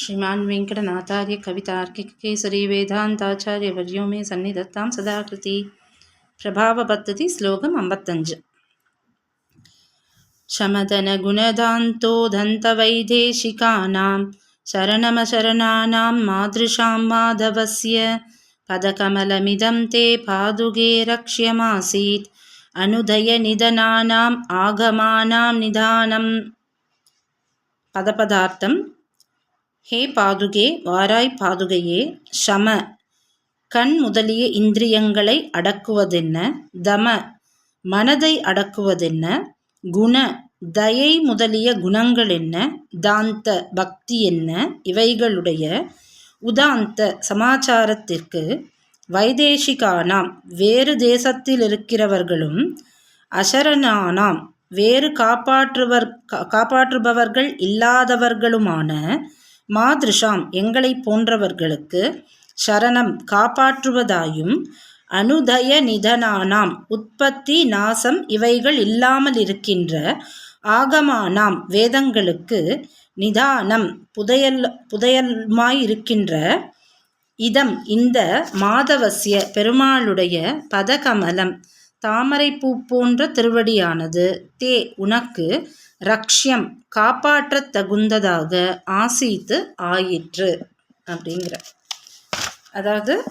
श्रीमान् वेङ्कटनाथार्य कवितार्किककेसरी वेदान्ताचार्यवर्यो मे सन्निधत्तां सदाकृति प्रभावपद्धति श्लोकम् अम्बत्तञ्ज् शमदनगुणदान्तोदन्तवैदेशिकानां शरणमशरणानां मादृशां माधवस्य पदकमलमिदं ते पादुगे रक्ष्यमासीत् अनुदयनिधनानाम् आगमानां निधानं पदपदार्थं ஹே பாதுகே வாராய் பாதுகையே ஷம. கண் முதலிய இந்திரியங்களை அடக்குவதென்ன? தம. மனதை அடக்குவதென்ன? குண. தயை முதலிய குணங்கள் என்ன தாந்த. பக்தி என்ன? இவைகளுடைய உதாந்த சமாச்சாரத்திற்கு வைதேசிகானாம் வேறு தேசத்தில் இருக்கிறவர்களும் அசரணானாம் வேறு காப்பாற்றுவர் காப்பாற்றுபவர்கள் இல்லாதவர்களுமான மாதிருஷாம் எங்களை போன்றவர்களுக்கு சரணம் காப்பாற்றுவதாயும் அனுதய நிதனானாம் உற்பத்தி நாசம் இவைகள் இல்லாமல் இருக்கின்ற ஆகமானாம் வேதங்களுக்கு நிதானம் புதையல் புதையல்மாயிருக்கின்ற இதம் இந்த மாதவசிய பெருமாளுடைய பதகமலம் தாமரைப்பூ போன்ற திருவடியானது. தே உனக்கு ரக்ஷ்யம் காப்பாற்றத் தகுந்ததாக ஆசீத்து ஆயிற்று அப்படிங்கிற. அதாவது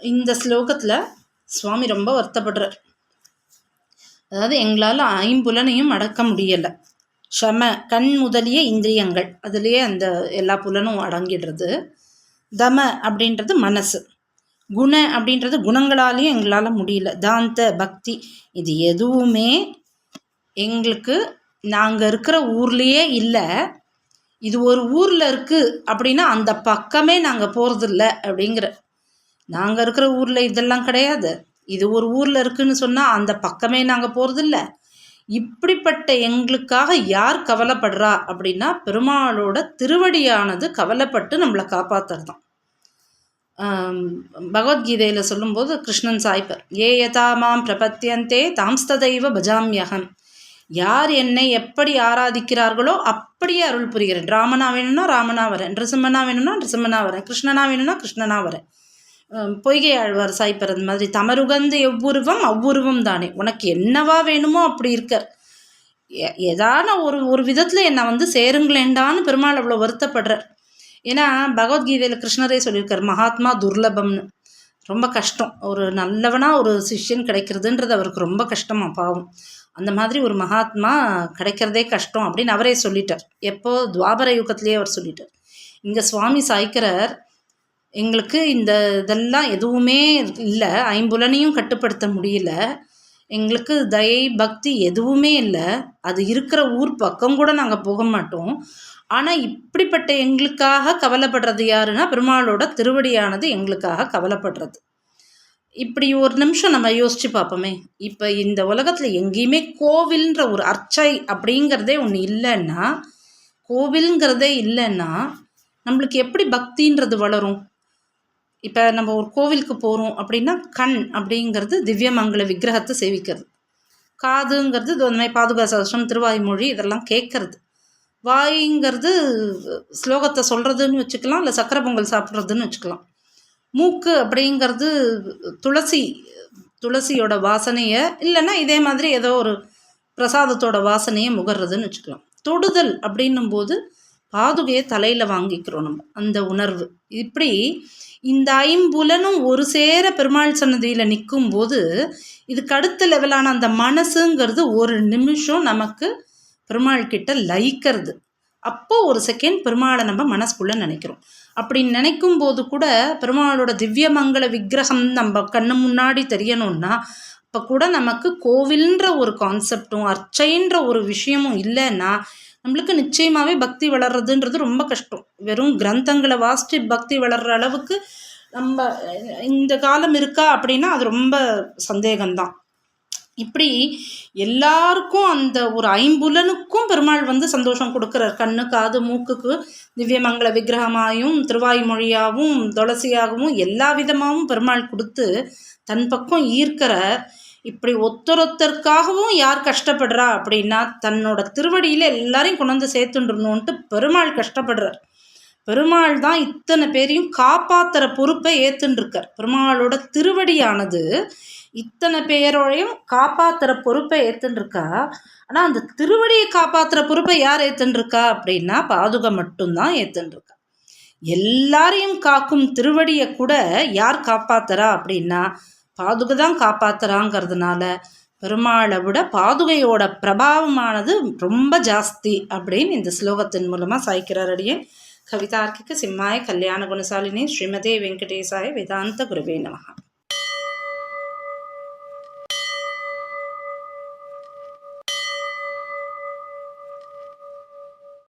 இந்த ஸ்லோகத்தில் சுவாமி ரொம்ப வருத்தப்படுறார். அதாவது எங்களால் ஐம்புலனையும் அடக்க முடியலை. ஷம கண் முதலிய இந்திரியங்கள் அதுலேயே அந்த எல்லா புலனும் அடங்கிடுறது. தம அப்படின்றது மனசு. குண அப்படின்றது குணங்களாலேயும் எங்களால் முடியல. தாந்த பக்தி இது எதுவுமே எங்களுக்கு நாங்கள் இருக்கிற ஊர்லேயே இல்லை. இது ஒரு ஊரில் இருக்குது அப்படின்னா அந்த பக்கமே நாங்கள் போகிறதில்ல அப்படிங்கிற. நாங்கள் இருக்கிற ஊரில் இதெல்லாம் கிடையாது. இது ஒரு ஊரில் இருக்குதுன்னு சொன்னால் அந்த பக்கமே நாங்கள் போகிறதில்ல இப்படிப்பட்ட எங்களுக்காக யார் கவலைப்படுறா அப்படின்னா பெருமாளோட திருவடியானது கவலைப்பட்டு நம்மளை காப்பாற்றுறது பகவத்கீதையில் சொல்லும்போது கிருஷ்ணன் சாய்ப்பர் ஏ யதா மாம் பிரபத்தியந்தே தாம்ஸ்ததைவ பஜாமியகம் யார் என்னை எப்படி ஆராதிக்கிறார்களோ அப்படியே அருள் புரிகிறேன். ராமனா வேணும்னா ராமனா வரேன். நிருசிம்மனா வேணும்னா நிருசிம்மனா வரேன். கிருஷ்ணனா வேணும்னா கிருஷ்ணனா வரேன். பொய்கை ஆழ்வார் சாய்ப்பர் மாதிரி தமருகந்து எவ்வுருவம் அவ்வுருவம் தானே. உனக்கு என்னவா வேணுமோ அப்படி இருக்க. ஏதான ஒரு ஒரு விதத்தில் என்னை வந்து சேருங்களேண்டான்னு பெருமாள் அவ்வளோ வருத்தப்படுறார். ஏன்னா பகவத்கீதையில் கிருஷ்ணரே சொல்லியிருக்கார் மகாத்மா துர்லபம்னு. ரொம்ப கஷ்டம். ஒரு நல்லவனாக ஒரு சிஷ்யன் கிடைக்கிறதுன்றது அவருக்கு ரொம்ப கஷ்டமாக பாவம். அந்த மாதிரி ஒரு மகாத்மா கிடைக்கிறதே கஷ்டம் அப்படின்னு அவரே சொல்லிட்டார். எப்போ? துவாபர யுகத்திலே அவர் சொல்லிட்டார். இங்கே சுவாமி சாய்க்கிறார். எங்களுக்கு இந்த இதெல்லாம் எதுவுமே இல்லை. ஐம்புலனையும் கட்டுப்படுத்த முடியல. எங்களுக்கு தயை பக்தி எதுவுமே இல்லை. அது இருக்கிற ஊர் பக்கம் கூட நாங்கள் போக மாட்டோம். ஆனால் இப்படிப்பட்ட எங்களுக்காக கவலைப்படுறது யாருன்னா பெருமாளோட திருவடியானது எங்களுக்காக கவலைப்படுறது. இப்படி ஒரு நிமிஷம் நம்ம யோசிச்சு பார்ப்போமே. இப்போ இந்த உலகத்தில் எங்கேயுமே கோவில்ன்ற ஒரு அர்ச்சை அப்படிங்கிறதே ஒன்று இல்லைன்னா கோவிலுங்கிறதே இல்லைன்னா நம்மளுக்கு எப்படி பக்தின்றது வளரும்? இப்போ நம்ம ஒரு கோவிலுக்கு போகிறோம் அப்படின்னா கண் அப்படிங்கிறது திவ்யமங்கல விக்கிரகத்தை சேவிக்கிறது. காதுங்கிறது இது மாதிரி பாதுகா சதம் திருவாய்மொழி இதெல்லாம் கேட்கறது. வாய்ங்கிறது ஸ்லோகத்தை சொல்கிறதுன்னு வச்சுக்கலாம் இல்லை சக்கரை பொங்கல் சாப்பிட்றதுன்னு வச்சுக்கலாம். மூக்கு அப்படிங்கிறது துளசி துளசியோட வாசனையை இல்லைன்னா இதே மாதிரி ஏதோ ஒரு பிரசாதத்தோட வாசனையை முகர்றதுன்னு வச்சுக்கலாம். தொடுதல் அப்படின்னும் போது பாதுகையை தலையில் வாங்கிக்கிறோம் நம்ம அந்த உணர்வு. இப்படி இந்த ஐம்புலனும் ஒரு சேர பெருமாள் சன்னதியில் நிற்கும் போது இதுக்கு அடுத்த லெவலான அந்த மனசுங்கிறது ஒரு நிமிஷம் நமக்கு பெருமாள் கிட்ட லயிக்கிறது. அப்போ ஒரு செகண்ட் பெருமாளை நம்ம மனசுக்குள்ளே நினைக்கிறோம். அப்படி நினைக்கும் போது கூட பெருமாளோட திவ்யமங்கல விக்கிரகம் நம்ம கண்ணு முன்னாடி தெரியணும்னா இப்போ கூட நமக்கு கோவில்ன்ற ஒரு கான்செப்டும் அர்ச்சைன்ற ஒரு விஷயமும் இல்லைன்னா நம்மளுக்கு நிச்சயமாகவே பக்தி வளர்றதுன்றது ரொம்ப கஷ்டம். வெறும் கிரந்தங்களை வாசித்து பக்தி வளர்கிற அளவுக்கு நம்ம இந்த காலம் இருக்கா அப்படின்னா அது ரொம்ப சந்தேகம்தான். இப்படி எல்லாருக்கும் அந்த ஒரு ஐம்புலனுக்கும் பெருமாள் வந்து சந்தோஷம் கொடுக்குறார். கண்ணு காது மூக்குக்கு திவ்யமங்கள விக்கிரகமாயும் திருவாய்மொழியாகவும் துளசியாகவும் எல்லா விதமாகவும் பெருமாள் கொடுத்து தன் பக்கம் ஈர்க்கிற இப்படி ஒத்தரொத்தருக்காகவும் யார் கஷ்டப்படுறா அப்படின்னா தன்னோட திருவடியில் எல்லாரையும் கொண்டு வந்து பெருமாள் கஷ்டப்படுறார். பெருமாள் தான் இத்தனை பேரையும் காப்பாத்துற பொறுப்பை ஏற்றுன்ருக்கார் பெருமாளோட திருவடியானது இத்தனை பேரோடையும் காப்பாற்றுற பொறுப்பை ஏற்றுன்ருக்கா ஆனால் அந்த திருவடியை காப்பாற்றுற பொறுப்பை யார் ஏற்றுன்ருக்கா அப்படின்னா பாதுகை மட்டும்தான் ஏற்றுன்ருக்கா எல்லாரையும் காக்கும் திருவடியை கூட யார் காப்பாத்துறா? அப்படின்னா பாதுகை தான் காப்பாத்துறாங்கிறதுனால பெருமாளை விட பாதுகையோட பிரபாவமானது ரொம்ப ஜாஸ்தி அப்படின்னு இந்த ஸ்லோகத்தின் மூலமாக சாய்க்கிறார் அடியே கவிதார்க்கிக சிம்மாய கல்யாண குணசாலினி ஸ்ரீமதே வெங்கடேசாய வேதாந்த குருவே நமகா